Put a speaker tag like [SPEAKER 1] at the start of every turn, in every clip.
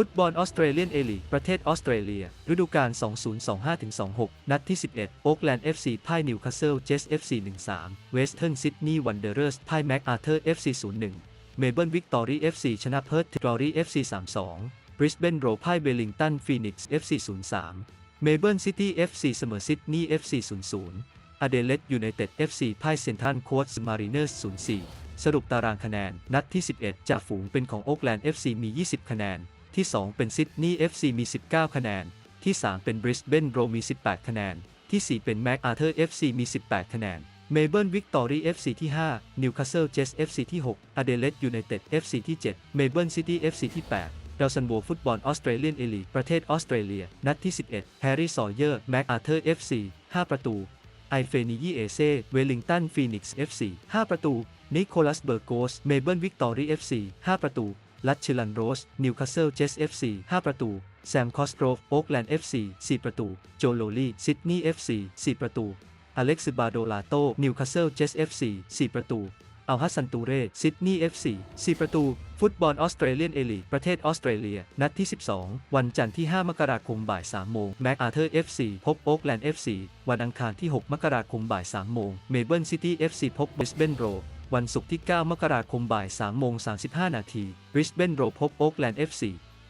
[SPEAKER 1] ฟุตบอลออสเตรเลียนเอลีประเทศออสเตรเลีย ฤดูกาล 2025-26 นัดที่ 11 โอ๊กแลนด์ FC พ่ายนิวคาสเซิลเจส FC 1-3 เวสเทิร์นซิดนีย์วันเดอร์เรสพ่ายแม็กอาเธอร์ FC 0-1 เมลเบิร์นวิกตอรี่ FC ชนะเพิร์ธกลอรี่ FC 3-2 บริสเบนโรพ่ายเวลลิงตันฟีนิกซ์ FC 0-3 เมลเบิร์นซิตี้ FC เสมอซิดนีย์ FC 0-0 อเดเลดยูไนเต็ด FC พ่ายเซนทรัลโค้ชมารีเนอร์ส0-4 สรุปตารางคะแนน นัดที่ 11 จากฝูงเป็นของโอ๊กแลนด์ FC มี 20 คะแนน ที่ 2 เป็นซิดนีย์ FC มี 19 คะแนน ที่ 3 เป็นบริสเบนโรมี 18 คะแนน ที่ 4 เป็นแม็กอาเธอร์ FC มี 18 คะแนน เมเบิร์นวิกตอรี่ FC ที่ 5 นิวคาสเซิลเจส FC ที่ 6 อเดเลดยูไนเต็ด FC ที่ 7 เมเบิร์นซิตี้ FC ที่8เดลซันโวฟุตบอลออสเตรเลียนเอลีประเทศออสเตรเลีย นัดที่ 11 แฮร์รี่ซอเยอร์ แม็กอาเธอร์ FC 5ประตู ไอเฟนียีเอเซเวลลิงตันฟีนิกซ์ FC 5ประตู นิโคลัสเบอร์โกส เมเบิร์นวิกตอรี่ FC 5ประตู ลัตชิลันโรส นิวคาสเซิลเจส FC 5ประตู แซมคอสโกรฟโอ๊กแลนด์ FC 4ประตู โจโลลีซิดนีย์ FC 4ประตู อเล็กซิบาโดลาโต นิวคาสเซิลเจส FC 4ประตูอัลฮัสซันตูเร่ซิดนีย์ FC 4ประตู ฟุตบอลออสเตรเลียนเอลีประเทศออสเตรเลีย นัดที่ 12 วันจันทร์ที่ 5 มกราคมบ่าย 3 โมง แม็กอาเธอร์ FC พบโอ๊กแลนด์ FC วันอังคารที่ 6 มกราคมบ่าย 3 โมง เมลเบิร์นซิตี้ FC พบบิสเบนโร วันศุกร์ที่ 9 มกราคมบ่าย3โมง35 นาทีบริสเบนโรพบโอ๊กแลนด์ FC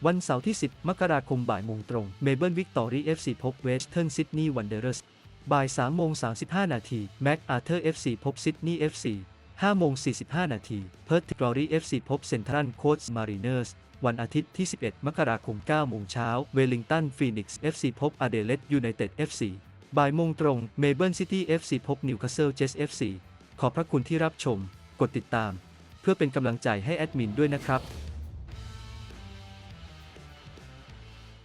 [SPEAKER 1] วันเสาร์ที่ 10 มกราคมบ่ายโมงตรง เมเบิร์นวิกตอรี่ FC พบเวสเทิร์นซิดนีย์วันเดอร์สบ่าย3โมง35 นาทีแม็กอาเธอร์ FC พบซิดนีย์ FC 5โมง45 นาทีเพิร์ธกลอรี่ FC พบเซนทรัลโคชมารีเนอร์สวันอาทิตย์ที่ 11 มกราคม 9 โมงเช้า เวลลิงตัน ฟีนิกซ์ FC พบอเดเลดยูไนเต็ด FC บ่ายโมงตรง เมลเบิร์นซิตี้ FC พบนิวคาสเซิล เจส FC ขอบพระคุณที่รับชม กดติดตาม เพื่อเป็นกำลังใจให้แอดมินด้วยนะครับ